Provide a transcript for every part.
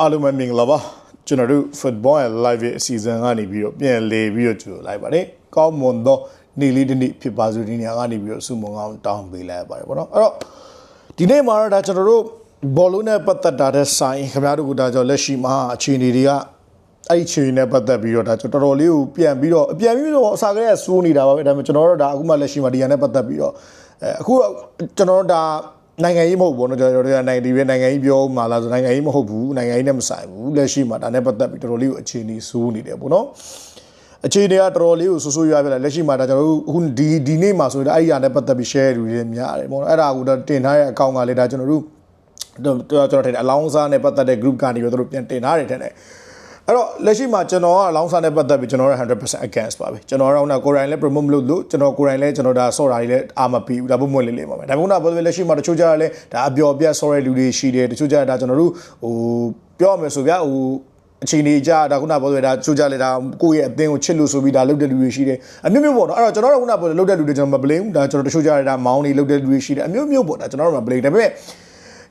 အားလုံးပဲမင်္ဂလာပါကျွန်တော်တို့ football and live ရဲ့အစီအစဉ်ကနေပြီးတော့ပြန်လေပြီးတော့ကြိုလိုက်ပါတယ်ကောင်းမွန်သောနေ့လေးတစ်နေ့ဖြစ်ပါစို့ဒီနေရာကနေပြီးတော့စုမုံကောင်းတောင်းပေးလိုက်ပါတယ်ဗောနော်အဲ့တော့ဒီနေ့မှာတော့ဒါကျွန်တော်တို့ဘောလုံးနဲ့ပတ်သက်တာတဲ့ဆိုင်ခင်ဗျားတို့ကဒါကြောင့်လက်ရှိမှာအခြေအနေတွေကအဲ့ဒီအခြေအနေနဲ့ပတ်သက်ပြီးတော့ဒါကျွန်တော်တော်တော်လေးကိုပြန်ပြီးတော့ပြန်ပြီးတော့အစားကလေးကစိုးနေတာပါပဲဒါပေမဲ့ကျွန်တော်တို့ဒါအခုမှလက်ရှိမှာဒီရန်နဲ့ပတ်သက်ပြီးတော့အဲအခုတော့ကျွန်တော်တို့ဒါ နိုင်ငံရေးမဟုတ်ဘူးเนาะကျွန်တော်တို့ကနိုင်ငံဒီပဲနိုင်ငံရေးပြောမှလားဆိုနိုင်ငံရေးမဟုတ်ဘူးနိုင်ငံရေးနဲ့မဆိုင်ဘူးလက်ရှိမှာဒါနဲ့ပတ်သက်ပြီးတော်တော်လေးကိုအခြေအနေစိုးနေတယ်ပေါ့နော်အခြေအနေကတော်တော်လေးကိုဆူဆူရွာပြလာလက်ရှိမှာဒါကျွန်တော်တို့အခုဒီဒီနေ့မှာဆိုရင်အဲ့ဒီအရာနဲ့ပတ်သက်ပြီး share လူတွေများတယ်ပေါ့နော်အဲ့ဒါကိုတော့တင်ထားတဲ့အကောင့်ကလည်းဒါကျွန်တော်တို့တော့ကျွန်တော်ထင်တယ်အလောင်းစားနဲ့ပတ်သက်တဲ့ group ကနေပြီးတော့တို့ပြန်တင်ထားတယ်ထင်တယ် အဲ့တော့လက်ရှိမှာကျွန်တော်ကအလောင်းစားနဲ့ပတ်သက်ပြီးကျွန်တော်က100% against ပါပဲကျွန်တော်ကတော့ကိုယ်တိုင်လည်း promote မလုပ်လို့ကျွန်တော်ကိုယ်တိုင်လည်းကျွန်တော်ဒါဆော့တာတွေလည်းအာမပြီးဘူးဒါပုံမှန်လေးလေးပါပဲဒါပေမဲ့ကတော့လက်ရှိမှာတချို့ကြရလဲဒါအပျော်ပြတ်ဆော့တဲ့လူတွေရှိတယ်တချို့ကြရဒါကျွန်တော်တို့ဟိုပြောရမယ်ဆိုဗျာဟိုအချိန်ကြီးကြဒါခုနပြောတဲ့ဒါချိုးကြလေဒါကိုယ့်ရဲ့အသင်းကိုချစ်လို့ဆိုပြီးဒါလုပ်တဲ့လူတွေရှိတယ်အမျိုးမျိုးပေါ့နော်အဲ့တော့ကျွန်တော်တို့ခုနပြောတဲ့လုပ်တဲ့လူတွေကျွန်တော်မ blame ဘူးဒါကျွန်တော်တချို့ကြရဒါမောင်းနေလုပ်တဲ့လူတွေရှိတယ်အမျိုးမျိုးပေါ့ဒါကျွန်တော်တို့မ blame ဒါပေမဲ့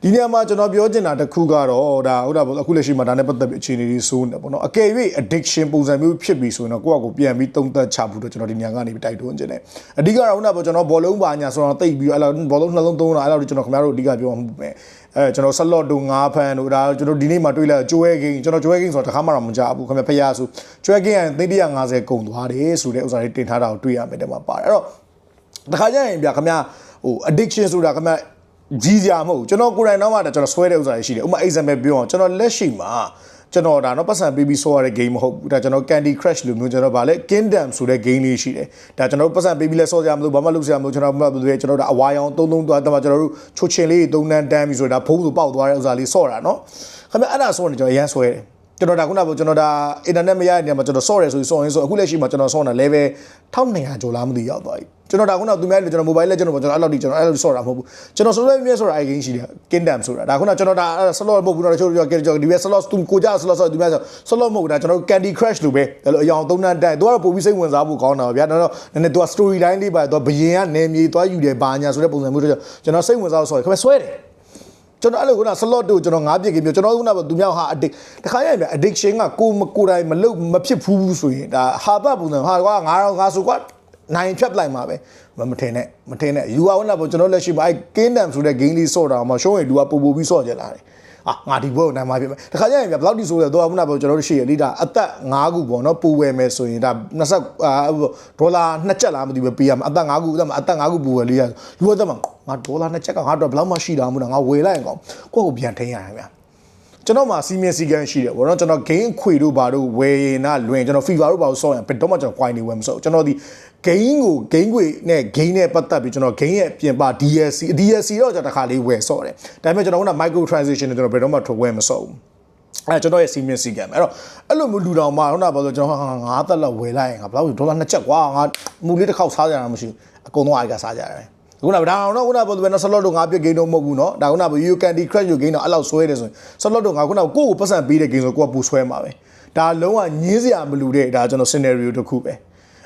ဒီနေရာမှာကျွန်တော်ပြောချင်တာတစ်ခုကတော့ဒါဟုတ်တာပေါ့အခုလက်ရှိမှာဒါနဲ့ပတ်သက်ပြီးအခြေအနေတွေစိုးနေပေါ့နော်အကယ်၍ addiction ပုံစံမျိုးဖြစ်ပြီးဆိုရင်တော့ကိုယ့်အကိုပြန်ပြီးတုံးသက်ချဖို့တော့ကျွန်တော်ဒီနေရာကနေပြီးတိုက်တွန်းခြင်းတယ်အဓိကတော့ဟုတ်တာပေါ့ကျွန်တော်ဘောလုံးပါညာဆိုတော့တိတ်ပြီးအဲ့လိုဘောလုံးနှလုံးသုံးတာအဲ့လိုကျွန်တော်ခင်ဗျားတို့အဓိကပြောမှာပဲအဲကျွန်တော်ဆက်လော့တို့ငါးဖန်တို့ဒါကျွန်တော်ဒီနေ့မှတွေးလိုက်ကျွဲကင်းကျွန်တော်ကျွဲကင်းဆိုတော့တခါမှတော့မကြဘူးခင်ဗျာဖျားဆိုကျွဲကင်းရင်သိန်း150ကုန်သွားတယ်ဆိုတဲ့ဥစ္စာတွေတင်ထားတာကိုတွေ့ရမယ်တဲ့မှာပါတယ်အဲ့တော့တခါကျရင်ဗျာခင်ဗျာဟို addiction ဆိုတာခင်ဗျာ ကြီးစရာမဟုတ်ဘူးကျွန်တော်ကိုယ်တိုင်တော့မှကျွန်တော်ဆွဲတဲ့ဥစ္စာတွေရှိတယ်ဥပမာ example ပြောအောင်ကျွန်တော်လက်ရှိမှာကျွန်တော်ဒါတော့ပတ်စံပေးပြီးဆော့ရတဲ့ game မဟုတ်ဘူးဒါကျွန်တော် Candy Crush လို့မျိုးကျွန်တော်ဗာလဲ Kingdom ဆိုတဲ့ game လေးရှိတယ်ဒါကျွန်တော်ပတ်စံပေးပြီးလဲဆော့ကြမလို့ဘာမှလုပ်စရာမလိုကျွန်တော်ဘာလို့လဲကျွန်တော်ဒါအဝါရောင်သုံးသုံးသွားတော့ကျွန်တော်တို့ချိုချင်လေးသုံးတန်းတန်းပြီးဆိုတာဖုံးဆိုပေါက်သွားတဲ့ဥစ္စာလေးဆော့တာနော်ခင်ဗျအဲ့ဒါဆော့နေကျွန်တော်ရမ်းဆွဲတယ် ကျွန်တော်ဒါခုနကကျွန်တော်ဒါ internet မရတဲ့နေရာမှာကျွန်တော်ဆော့ရဲဆိုပြီးဆော့ရင်းဆိုအခုလက်ရှိမှာကျွန်တော်ဆော့နေတာ level 1200ကျော်လားမသိရောက်သွားပြီကျွန်တော်ဒါခုနကသူများကျွန်တော် mobile လက်ကျွန်တော်ကျွန်တော်အဲ့လောက်ဒီကျွန်တော်အဲ့လိုဆော့တာမဟုတ်ဘူးကျွန်တော်ဆော့ရဲမြဲဆော့တာအဲ့ game ရှိတယ် kingdom ဆိုတာဒါခုနကကျွန်တော်ဒါ slot မဟုတ်ဘူးတော့တချို့ပြောကျွန်တော်ဒီဘက် slot သူကိုကြ slot ဆော့ဒီဘက် slot မဟုတ်ဘူးဒါကျွန်တော် candy crush လို့ပဲအဲ့လိုအယောင်သုံးတန်းတက်သူကတော့ပို့ပြီးစိတ်ဝင်စားဖို့ကောင်းတာပါဗျာတော့နည်းနည်းသူက story line လေးပါသူဘယင်ကနေမြေသွားယူတယ်ဘာညာဆိုတဲ့ပုံစံမျိုးတော့ကျွန်တော်စိတ်ဝင်စားလို့ဆော့ရခင်ဗျဆွဲတယ် ကျွန်တော်အဲ့လိုခုန slot တို့ကျွန်တော်ငါးပြစ်ကင်းပြောကျွန်တော်ခုနကသူများဟာ addict တခါရရင်ဗျ addiction ကကိုမကိုတိုင်းမလုပ်မဖြစ်ဘူးဆိုရင်ဒါဟာပတ်ပုံစံဟာကွာငါတော့ငါဆိုကွာနိုင်ဖြတ်လိုက်မှာပဲမထင်နဲ့မထင်နဲ့ယူအောင်လာပေါ့ကျွန်တော်လက်ရှိမှာအဲ kingdom ဆိုတဲ့ game လေးဆော့တာမှာရှုံးရင်လူကပို့ပို့ပြီးဆော့ကြလာတယ် အာငါဒီဘုတ်နိုင်မှာဖြစ်မယ်တခါကျရင်ဗျဘယ်လောက်ဒီဆိုလဲတော့ခုနကပြောကျွန်တော်တို့ရှိရလိဒါအသက်5ခုပေါ့နော်ပူဝယ်မယ်ဆိုရင်ဒါ20ဒေါ်လာ2ချက်လားမသိဘူးပေးရမှာအသက်5ခုအသက်အသက်5ခုပူဝယ်လေးရလူအသက်မှာငါဒေါ်လာ2ချက်ကငါတော့ဘယ်လောက်မှရှိတာမဟုတ်ငါဝယ်လိုက်ရင်ကောကိုယ့်ကိုပြန်ထိန်းရတယ်ဗျကျွန်တော်မှာစီမင်းစီကန်းရှိတယ်ဗောနော်ကျွန်တော် game ခွေတို့ဘာတို့ဝယ်ရင်နာလွင်ကျွန်တော် FIFA တို့ဘာလို့ဆော့ရင်ဘယ်တော့မှကျွန်တော် coin တွေဝယ်မဆော့ကျွန်တော်ဒီ ဂိမ်းကိုဂိမ်းခွေနဲ့ဂိမ်းနဲ့ပတ်သက်ပြီးကျွန်တော်ဂိမ်းရဲ့ပြင်ပ DLC DLC တော့ကျွန်တော်တစ်ခါလေးဝယ်ဆော့တယ်ဒါပေမဲ့ကျွန်တော်က micro transition နဲ့ကျွန်တော်ဘယ်တော့မှထုတ်ဝယ်မဆော့ဘူးအဲကျွန်တော်ရဲ့စီမင်းစီကံအဲ့တော့အဲ့လိုမျိုးလူတော်မှာဟုတ်တာပါဆိုကျွန်တော်ဟာငါးသက်လောက်ဝယ်လိုက်ရင်ငါဘယ်လောက်ဒေါ်လာနှစ်ချက်ကွာငါမူလေးတစ်ခေါက်စားကြတာမရှိဘူးအကုန်လုံးအားကစားကြတယ်ခုနကဒါအောင်တော့ခုနကပေါ်သူပဲနော်ဆလော့တို့ငါပြစ်ဂိမ်းတော့မဟုတ်ဘူးနော်ဒါခုနကပေါ် you candy crush ယူဂိမ်းတော့အဲ့လောက်ဆွဲတယ်ဆိုရင်ဆလော့တို့ငါခုနကကိုယ့်ကိုပတ်စံပေးတဲ့ဂိမ်းဆိုကိုယ့်ကပူဆွဲမှာပဲဒါလုံးဝညင်းစရာမလူတဲ့ဒါကျွန်တော် scenario တစ်ခုပဲ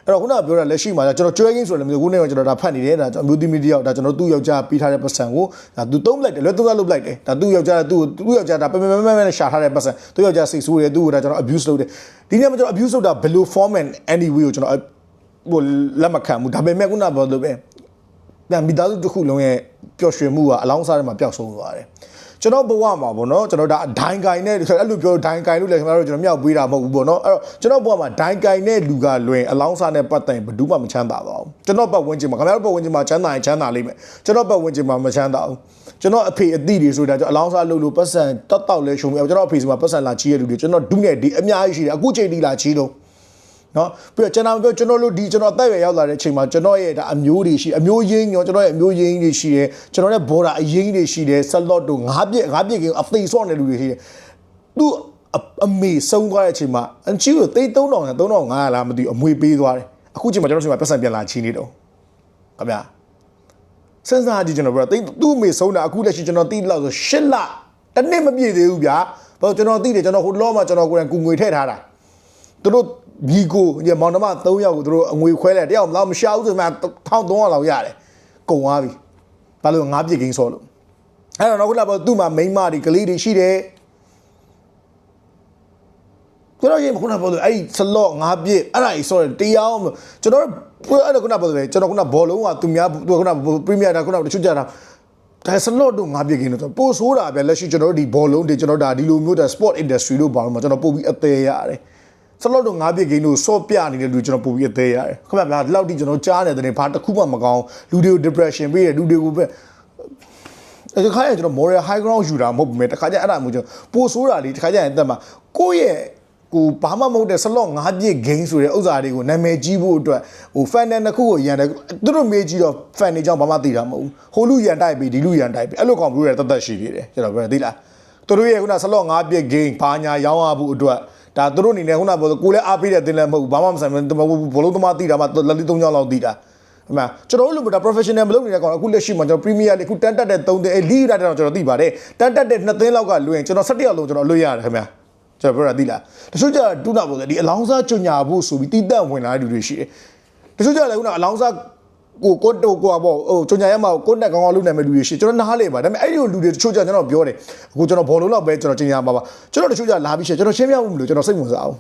အဲ့တော့ခုနကပြောတာလက်ရှိမှာကျွန်တော်ကျွဲကင်းဆိုတယ်မျိုးခုနေကကျွန်တော်ဒါဖတ်နေတယ်ဒါကျွန်တော်မျိုးသမီးတယောက်ဒါကျွန်တော်သူ့ယောက်ျားပေးထားတဲ့ပတ်စံကိုဒါသူသုံးလိုက်တယ်လွယ်သုံးလုပ်လိုက်တယ်ဒါသူ့ယောက်ျားသူ့သူ့ယောက်ျားဒါပမမမမရှာထားတဲ့ပတ်စံသူ့ယောက်ျားစိတ်ဆိုးတယ်သူ့ကိုဒါကျွန်တော် abuse လုပ်တယ်ဒီနေ့မှာကျွန်တော် abuse လုပ်တာဘယ်လို form and anyway ကိုကျွန်တော်ဟိုလက်မခံဘူးဒါပေမဲ့ခုနကပြောလို့ပဲပြန်မိသားစုတစ်ခုလုံးရဲ့ပျော်ရွှင်မှုကအလောင်းစားထဲမှာပျောက်ဆုံးသွားတယ် ကျွန်တော်ဘဝမှာပေါ့နော်ကျွန်တော်ဒါဒိုင်ကိုင်နဲ့အဲ့လိုပြောဒိုင်ကိုင်လို့လည်းခင်ဗျားတို့ကျွန်တော်မြောက်ပေးတာမဟုတ်ဘူးပေါ့နော်အဲ့တော့ကျွန်တော်ဘဝမှာဒိုင်ကိုင်နဲ့လူကလွင်အလောင်းစားနဲ့ပတ်သက်ရင်ဘယ်သူမှမချမ်းသာပါဘူးကျွန်တော်ပတ်ဝန်းကျင်မှာခင်ဗျားတို့ပတ်ဝန်းကျင်မှာချမ်းသာရင်ချမ်းသာလိမ့်မယ်ကျွန်တော်ပတ်ဝန်းကျင်မှာမချမ်းသာဘူးကျွန်တော်အဖေအသည့်တွေဆိုတာကျွန်တော်အလောင်းစားလုပ်လို့ပတ်စံတောက်တောက်လဲရှုံပြီးကျွန်တော်အဖေစီမှာပတ်စံလာချီးရလူတွေကျွန်တော်ဒုနဲ့ဒီအများကြီးရှိတယ်အခုချိန်ဒီလာချီးလို့ နော်ပြီးတော့ကျွန်တော်ပြောကျွန်တော်တို့ဒီကျွန်တော်အသက်အရွယ်ရောက်လာတဲ့အချိန်မှာကျွန်တော်ရဲ့ဒါအမျိုးတွေရှိအမျိုးရင်းရောကျွန်တော်ရဲ့အမျိုးရင်းတွေရှိတယ်ကျွန်တော်ရဲ့ဘော်ဒါအရင်းတွေရှိတယ်ဆက်လော့တို့ငါးပြက်ငါးပြက်ကင်းအသိဆော့နေလူတွေရှိတယ်သူအမေဆုံးသွားတဲ့အချိန်မှာအန်ချီကိုသိ3000နဲ့3500လားမသိဘူးအမွေပေးသွားတယ်အခုချိန်မှာကျွန်တော်ချိန်မှာပတ်စံပြန်လာချီးနေတော့ခင်ဗျာစဉ်းစားကြည့်ကျွန်တော်ပြောသိသူ့အမေဆုံးတာအခုလက်ရှိကျွန်တော်သိလောက်ဆို8လတစ်နှစ်မပြည့်သေးဘူးဗျာဘာလို့ကျွန်တော်သိတယ်ကျွန်တော်ဟိုလောမှာကျွန်တော်ကိုယ်တိုင်ကူငွေထည့်ထားတာသူတို့ ညီကိုညမောင်နှမ3ယောက်ကိုသူတို့အငွေခွဲလိုက်တယောက်တော့မရှာဘူးဆိုမှ1300လောက်ရတယ်ကုန်သွားပြီဘာလို့ငါးပြစ်ကင်းဆော့လို့အဲ့တော့နောက်ခုနကသူ့မှာမိန်းမတွေကလေးတွေရှိတယ်ကျွန်တော်ရင်ခုနပြောလို့အဲ့ဒီ slot ငါးပြည့်အဲ့ဒါကြီး sorry တရားအောင်ကျွန်တော်အဲ့ဒါခုနပြောလို့ကျွန်တော်ခုနဘောလုံးကသူများသူခုန premier တာခုနတချို့ကြတာဒါစလော့တို့ငါပြည့်ကင်းတော့ပို့ဆိုးတာပဲလက်ရှိကျွန်တော်တို့ဒီဘောလုံးတွေကျွန်တော်ဒါဒီလိုမျိုးဒါ sport industry လို့ဘာလို့မကျွန်တော်ပို့ပြီးအသေးရတယ် စလော့တို့ငါပြည့်ကင်းတို့စော့ပြနေတဲ့လူကျွန်တော်ပို့ပြီးအသေးရတယ်ခင်ဗျာဗျာဒီလောက်ထိကျွန်တော်ကြားနေတဲ့တဲ့ဘာတစ်ခုမှမကောင်းလူတွေကို depression ပေးတယ်လူတွေကိုပဲအဲ့ခါကျကျွန်တော် moral high ground ယူတာမဟုတ်ဘူးမဲ့တခါကျအဲ့ဒါမျိုးကျွန်တော်ပို့ဆိုးတာလေးတခါကျရင်တက်မှာကိုယ့်ရဲ့ကိုဘာမှမဟုတ်တဲ့ slot ၅ပြည့် game ဆိုတဲ့ဥစ္စာတွေကိုနာမည်ကြီးဖို့အတွက်ဟို fan တဲ့နှစ်ခုကိုရန်တယ်သူတို့မေးကြည့်တော့ fan တွေကြောင့်ဘာမှသိတာမဟုတ်ဘူးဟိုလူရန်တိုက်ပြီးဒီလူရန်တိုက်ပြီးအဲ့လိုကောင်ပြရတသက်ရှိသေးတယ်ကျွန်တော်ပြောသိလားသူတို့ရဲ့ခုန slot ၅ပြည့် game ဘာညာရောင်းရဖို့အတွက် ဒါသူတို့အနေနဲ့ခုနပြောကိုလည်းအားပေးတဲ့တင်လည်းမဟုတ်ဘူးဘာမှမဆိုင်ဘူးဘလုံးသမားသိတာမှလက်လေး၃ချောင်းလောက်သိတာအမှန်ကျွန်တော်တို့လူမျိုးဒါ professional မလုပ်နေတဲ့ကောင်အခုလက်ရှိမှာကျွန်တော် premier league အခုတန်တက်တဲ့3သင်းအဲ league တက်တော့ကျွန်တော်သိပါတယ်တန်တက်တဲ့2သင်းလောက်ကလွှင့်ကျွန်တော်17ရောက်လုံးကျွန်တော်လွှင့်ရတယ်ခင်ဗျာကျွန်တော်ပြောတာသိလားတချို့ကျတူနာပေါ့လေဒီအလောင်းစားကြညာဖို့ဆိုပြီးတိတက်ဝင်လာတဲ့လူတွေရှိတယ်တချို့ကျလည်းခုနအလောင်းစား ကိုကိုတိုကိုပေါ့ဟိုကြညာရမှာကိုတက်ကောင်းကောင်းလုပ်နိုင်မဲ့လူတွေရှိကျွန်တော်နားလေပါဒါပေမဲ့အဲ့ဒီလူတွေတချို့ကျကျွန်တော်ပြောတယ်အခုကျွန်တော်ဘောလုံးတော့ပဲကျွန်တော်ကြညာပါပါကျွန်တော်တချို့ကျလာပြီးရှေ့ကျွန်တော်ရှင်းပြမှုမလို့ကျွန်တော်စိတ်ဝင်စားအောင်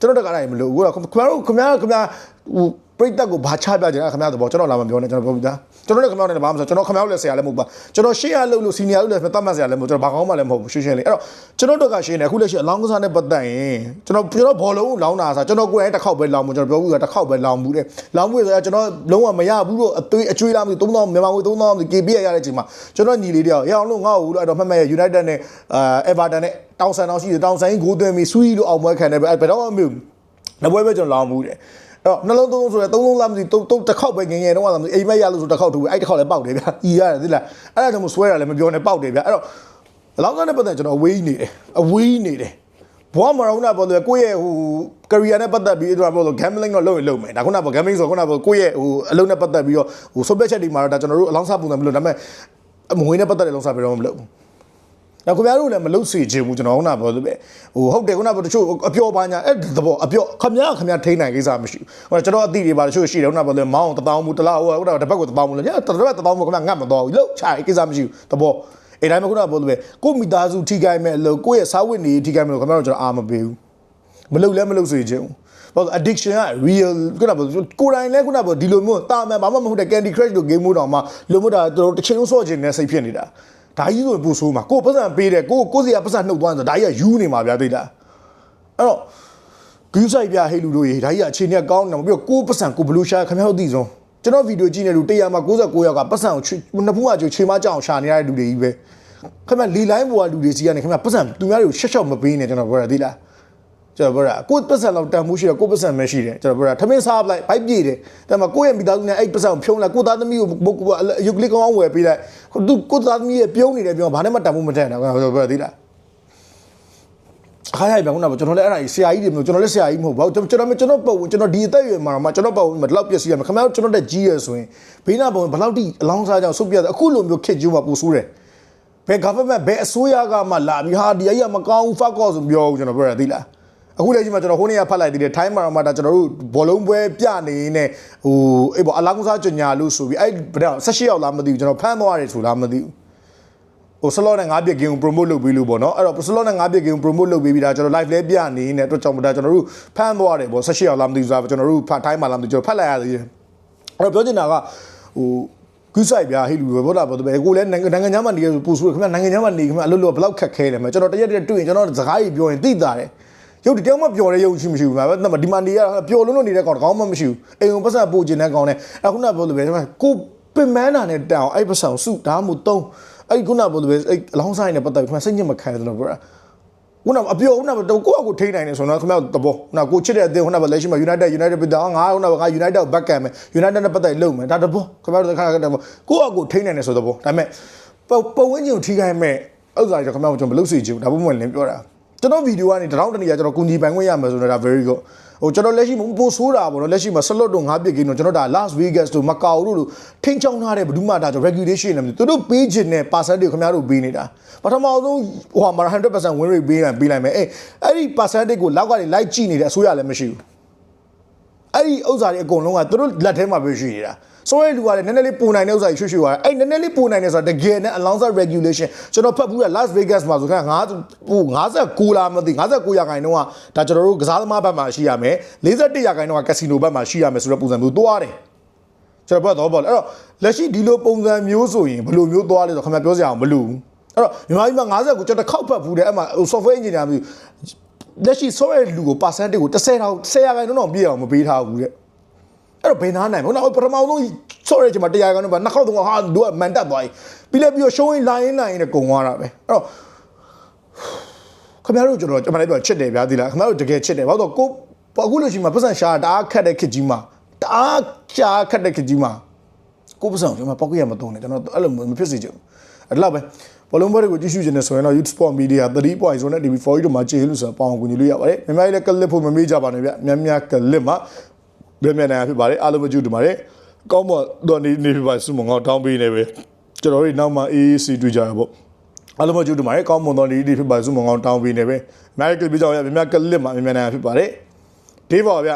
ကျွန်တော်တက္ကရာမလို့အခုကခင်ဗျားတို့ခင်ဗျားခင်ဗျားဟို ပြိတက်ကိုဘာချပြကြလဲခင်ဗျားတို့ဘောကျွန်တော်လာမပြောနဲ့ကျွန်တော်ပြောပြီးသားကျွန်တော်လည်းခင်ဗျားတို့လည်းဘာမှမဆိုကျွန်တော်ခင်ဗျားတို့လည်းဆရာလည်းမဟုတ်ပါကျွန်တော်ရှေ့ရလို့လို့စီနီယာလို့လည်းသတ်မှတ်ဆရာလည်းမဟုတ်ကျွန်တော်ဘာကောင်းမှလည်းမဟုတ်ဘူးရှင်းရှင်းလေးအဲ့တော့ကျွန်တော်တို့ကရှင်းနေအခုလက်ရှိအလောင်းကစားနဲ့ပတ်သက်ရင်ကျွန်တော်ကျွန်တော်ဘောလုံးလောင်းတာဆိုကျွန်တော်ကိုယ်တိုင်တစ်ခေါက်ပဲလောင်းမှုကျွန်တော်ပြောဘူးကတစ်ခေါက်ပဲလောင်းမှုတဲ့လောင်းမှုဆိုတော့ကျွန်တော်လုံးဝမရဘူးလို့အသွေးအကျွေးလားမသိ3000မြန်မာငွေ3000 KB ရရတဲ့အချိန်မှာကျွန်တော်ညီလေးတယောက်ရအောင်လို့ငါ့ကိုလို့အဲ့တော့မှတ်မှတ်ရ United နဲ့အာ Everton နဲ့တောင်ဆန်တောင်ရှိတယ်တောင်ဆန်ကြီးဂိုးသွင်းပြီးဆွီးလို့အောင်ပွဲခံတယ်ပဲအဲ့ဘယ်တော့မှမဟုတ်ဘူးနပွဲပဲကျွန်တော်လောင်းမှုတယ်အဲ့ တော့နှလုံးသုံးလုံးဆိုရဲသုံးလုံးလားမသိတုံးတုံးတစ်ခေါက်ပဲငငယ်တော့လားမသိအိမ်မက်ရလို့ဆိုတစ်ခေါက်ထိုးပဲအဲ့တစ်ခေါက်လည်းပေါက်တယ်ဗျာဤရတယ်သိလားအဲ့ဒါကြောင့်မဆွဲတာလည်းမပြောနဲ့ပေါက်တယ်ဗျာအဲ့တော့လောင်းစားနဲ့ပတ်သက်ကျွန်တော်အဝေးနေတယ်အဝေးနေတယ်ဘွားမရောနာပေါ်လို့ကိုယ့်ရဲ့ဟို career နဲ့ပတ်သက်ပြီးအဲ့ဒါပေါ်လို့ gambling တော့လုပ်ရင်လုပ်မယ်ဒါခုနက gambling ဆိုခုနကကိုယ့်ရဲ့ဟိုအလုံးနဲ့ပတ်သက်ပြီးတော့ဟို super chat တွေမှာတော့ဒါကျွန်တော်တို့အလောင်းစားပုံစံမလို့ဒါပေမဲ့အမွေနဲ့ပတ်သက်တဲ့လောင်းစားပြီးတော့မလုပ်ဘူး နောက်ခင်ဗျားတို့လည်းမလုပ်စေချင်ဘူးကျွန်တော်ခုနပြောလို့ပဲဟိုဟုတ်တယ်ခုနကတချို့အပျော်ပါညာအဲ့သဘောအပျော်ခင်ဗျားခင်ဗျားထိန်းနိုင်ကိစ္စမရှိဘူးဟိုကျွန်တော်အတိတွေပါတချို့ရှိတယ်ခုနကပြောလို့မောင်းတပေါင်းမူတလားဟိုဟိုတပတ်ကိုတပေါင်းမူလို့ညတပတ်တပေါင်းမူခင်ဗျားငတ်မတော့ဘူးလို့ချာကိစ္စမရှိဘူးသဘောအဲ့တိုင်းမှာခုနကပြောလို့ပဲကိုမိသားစုထိခိုက်မဲ့လို့ကိုယ့်ရဲ့စားဝတ်နေထိခိုက်မဲ့လို့ခင်ဗျားတို့ကျွန်တော်အာမပေးဘူးမလုပ်လဲမလုပ်စေချင်ဘူးဘာလို့ addiction က real ခုနကပြောကိုယ်တိုင်လဲခုနကပြောဒီလိုမျိုးတာမန်ဘာမှမဟုတ်တဲ့ Candy Crush လို game မို့တောင်မှလိုမို့တာတော်တစ်ချိန်လုံးစော့ချင်တဲ့စိတ်ဖြစ်နေတာ ဒါကြီးဆိုရင်ပူဆိုးမှာကိုယ်ပတ်စံပေးတယ်ကိုကိုစီကပတ်စံနှုတ်သွားတယ်ဒါကြီးကယူနေမှာဗျာသိလားအဲ့တော့ view site ပြဟေးလူတို့ရေဒါကြီးကအခြေအနေကောင်းတယ်မပြီးတော့ကိုပတ်စံကိုဘလူးရှာခင်ဗျားတို့သိဆုံးကျွန်တော်ဗီဒီယိုကြည့်နေလူ100မှာ69ယောက်ကပတ်စံကိုနှစ်ဖူးကချိုခြေမကြောင်ရှာနေရတဲ့လူတွေကြီးပဲခင်ဗျာလီလိုင်းပေါ်ကလူတွေစီကနေခင်ဗျာပတ်စံသူများတွေကိုရှက်ရှောက်မပေးနဲ့ကျွန်တော်ပြောတာသိလား ကျွန်တော်ပြောတာကိုပတ်စံတော့တန်မှုရှိတယ်ကိုပတ်စံမရှိတယ်ကျွန်တော်ပြောတာထမင်းစားပလိုက်ဘိုက်ပြေတယ်ဒါပေမဲ့ကိုယ့်ရဲ့မိသားစုနဲ့အဲ့ပတ်စံကိုဖြုံးလိုက်ကိုသားသမီးကိုရုပ်ကလေးကောင်းအောင်ဝယ်ပေးလိုက်သူကိုသားသမီးရဲ့ပြုံးနေတယ်ပြောဘာနဲ့မှတန်မှုမတန်တော့ကျွန်တော်ပြောတာသိလားခါရပြန်ခုနကကျွန်တော်လည်းအဲ့ဒါကြီးဆရာကြီးတွေမျိုးကျွန်တော်လည်းဆရာကြီးမဟုတ်ပါဘူးကျွန်တော်ကျွန်တော်ပုံကျွန်တော်ဒီအသက်အရွယ်မှာမှကျွန်တော်ပုံမှာဒီလောက်ပြည့်စည်ရမှာခင်ဗျားကျွန်တော်တက်ကြီးရဆိုရင်ဘေးနာပုံဘယ်လောက်ထိအလောင်းစားကြအောင်ဆုတ်ပြတ်အခုလိုမျိုးခစ်ကျူးမှာပူဆိုးတယ်ဘယ် government ဘယ်အစိုးရကမှလာပြီးဟာဒီအကြီးကမကောင်းဘူး fuck off ဆိုပြောဦးကျွန်တော်ပြောရသေးလား အခုလည်းကြီးမှာကျွန်တော်ဟိုနေ့ကဖတ်လိုက်သေးတယ် time မှာတော့မှဒါကျွန်တော်တို့ဘောလုံးပွဲပြနေနေဟိုအေးပေါ့အလောင်းစားကြညာလို့ဆိုပြီးအဲ့ဘယ်တော့16ရောက်လားမသိဘူးကျွန်တော်ဖမ်းသွားတယ်ဆိုလားမသိဘူးဟိုဆလော့နဲ့ငါးပြက်ဂိမ်းကို promote လုပ်ပေးလို့ပေါ့နော်အဲ့တော့ဆလော့နဲ့ငါးပြက်ဂိမ်းကို promote လုပ်ပေးပြီးဒါကျွန်တော် live လဲပြနေနေတော့ကြောင့်ဒါကျွန်တော်တို့ဖမ်းသွားတယ်ပေါ့16ရောက်လားမသိဘူးဆိုတာကျွန်တော်တို့ဖတ် time မှာလားမသိကျွန်တော်ဖတ်လိုက်ရသေးတယ်အဲ့တော့ပြောချင်တာကဟိုကူးဆိုင်ဗျာဟေးလူပဲဘောတာပေါ့ပဲကိုလည်းနိုင်ငံခြားမှာနေရပူဆူခင်ဗျနိုင်ငံခြားမှာနေခင်ဗျအလုပ်လုပ်ဘလောက်ခက်ခဲတယ်မကျွန်တော်တရက်တရက်တွေ့ရင်ကျွန်တော်စကားကြီးပြောရင်သိတာတယ် ရုပ်ဒီတောင်မှပျော်တဲ့ရုပ်ရှိမရှိဘူးဗျာဒီမှာနေရပျော်လုံးလို့နေတဲ့ကောင်တကောင်မှမရှိဘူးအိမ်ုံပတ်စံပို့ကျင်တဲ့ကောင်နဲ့အခုနပြောလို့ပဲကိုပင်မန်းတာနဲ့တောင်အဲ့ပတ်စံစုဒါမှမဟုတ်သုံးအဲ့ခုနပြောလို့ပဲအဲ့အလောင်းဆိုင်နဲ့ပတ်သက်ပြီးခင်ဗျစိတ်ညစ်မခံတယ်လို့ပြောတာခုနအပြောခုနတော့ကိုယ့်အကိုထိနိုင်နေဆိုတော့ခင်ဗျတဘောခုနကိုချစ်တဲ့အသင်းခုနကလက်ရှိမှာ United United ပြည်တော့ငါခုနကငါ United ကိုဘက်ကန်မယ် United နဲ့ပတ်သက်လုပ်မယ်ဒါတဘောခင်ဗျတို့ခါခါတဘောကိုယ့်အကိုထိနိုင်နေဆိုတော့ဘောဒါပေမဲ့ပုံဝန်းကျင်ကိုထိခိုင်းမဲ့ဥစ္စာတွေခင်ဗျကျွန်တော်မလုပ်စေချင်ဘူးဒါပုံမှန်လင်းပြောတာ ကျွန်တော်ဗီဒီယိုကနေတထောင်တနေရကျွန်တော်ကူညီပိုင်ခွင့်ရမယ်ဆိုတော့ဒါ very good ဟိုကျွန်တော်လက်ရှိပိုဆိုးတာပေါ့နော်လက်ရှိမှာ slot တို့ငါးပြစ်ကင်းတော့ကျွန်တော်ဒါ Las Vegas တို့ Macau တို့လို့ထိန်းချောင်းထားတဲ့ဘယ်သူမှဒါကျွန်တော် regulation နဲ့မသိသူတို့ပေးခြင်းနဲ့ percentage ကိုခင်ဗျားတို့ပေးနေတာပထမဆုံးဟိုမှာ100% win rate ပေးလိုက်ပေးလိုက်မယ်အေးအဲ့ဒီ percentage ကိုလောက်ကနေလိုက်ကြည့်နေတဲ့အစိုးရလည်းမရှိဘူးအဲ့ဒီဥစ္စာတွေအကုန်လုံးကသူတို့လက်ထဲမှာပဲရှိနေတာ ဆိုရဲလူကလည်းနည်းနည်းလေးပူနိုင်တဲ့ဥစ္စာကြီးရွှေ့ရွှေ့သွားတယ်အဲ့နည်းနည်းလေးပူနိုင်တယ်ဆိုတာတကယ်နဲ့ alongside regulation ကျွန်တော်ဖတ်ဘူးက Las Vegas မှာဆိုခါ9ဟို59လားမသိ59ရာခိုင်နှုန်းကဒါကျွန်တော်တို့ကစားသမားဘက်မှာရှိရမယ်41ရာခိုင်နှုန်းကကက်စီနိုဘက်မှာရှိရမယ်ဆိုတဲ့ပုံစံမျိုးသွားတယ်ကျွန်တော်ဘက်တော့ပေါ့လေအဲ့တော့လက်ရှိဒီလိုပုံစံမျိုးဆိုရင်ဘယ်လိုမျိုးသွားလဲဆိုတော့ခင်ဗျာပြောစရာအောင်မလိုဘူးအဲ့တော့မြန်မာပြည်မှာ50ကိုကျွန်တော်တစ်ခေါက်ဖတ်ဘူးတယ်အဲ့မှာဟို software engineer မျိုးလက်ရှိ software လူကို percentage ကို10တောင်10ရာခိုင်နှုန်းတော့ပြည့်အောင်မပေးထားဘူးတဲ့ အဲ့တော့ဘယ်နာနိုင်မလဲပထမဆုံးဆော့ရဲချိန်မှာတရားကောင်တော့နှစ်ခေါက်သုံးခေါက်ဟာတို့ကမန်တက်သွားပြီပြီးလဲပြီးတော့ရှုံးရင်လိုင်းလိုင်းနဲ့ကုံသွားတာပဲအဲ့တော့ခင်ဗျားတို့ကျွန်တော်ကျွန်မလည်းပြောချစ်တယ်ဗျာဒီလားခင်ဗျားတို့တကယ်ချစ်တယ်ဘာလို့တော့ကိုအခုလို့ရှိမှပတ်စံရှာတာခက်တဲ့ခစ်ကြီးမှာတအားရှာခက်တဲ့ခစ်ကြီးမှာကိုပတ်စံကျွန်မပောက်ကရမတုံးနဲ့ကျွန်တော်အဲ့လိုမဖြစ်စေချင်ဘူးအဲ့လောက်ပဲဘလုံးဘက်ကိုကြည့်ရှုခြင်းနဲ့ဆိုရင်တော့ Youth Sport Media 3.0နဲ့ TV4 တို့မှာကြည့်လို့ဆိုတော့ပေါအောင်ကူညီလို့ရပါတယ်။မြန်မာပြည်လည်းကလစ်ဖို့မမေ့ကြပါနဲ့ဗျ။များများကလစ်မှာ ဘယ်မြန်နိုင်ဖြစ်ပါတယ်အားလုံးမကြည့်တူပါတယ်ကောင်းမတော့နေနေဖြစ်ပါစုမငေါတောင်းပေးနေပဲကျွန်တော်တို့နောက်မှ AAC တွေ့ကြရပေါ့အားလုံးမကြည့်တူပါတယ်ကောင်းမွန်တော့နေနေဖြစ်ပါစုမငေါတောင်းပေးနေပဲအများကြီးကလစ်ပြကြအောင်ရများများကလစ်မှာမြန်မြန်နိုင်ဖြစ်ပါတယ်ဒေးပါဗျ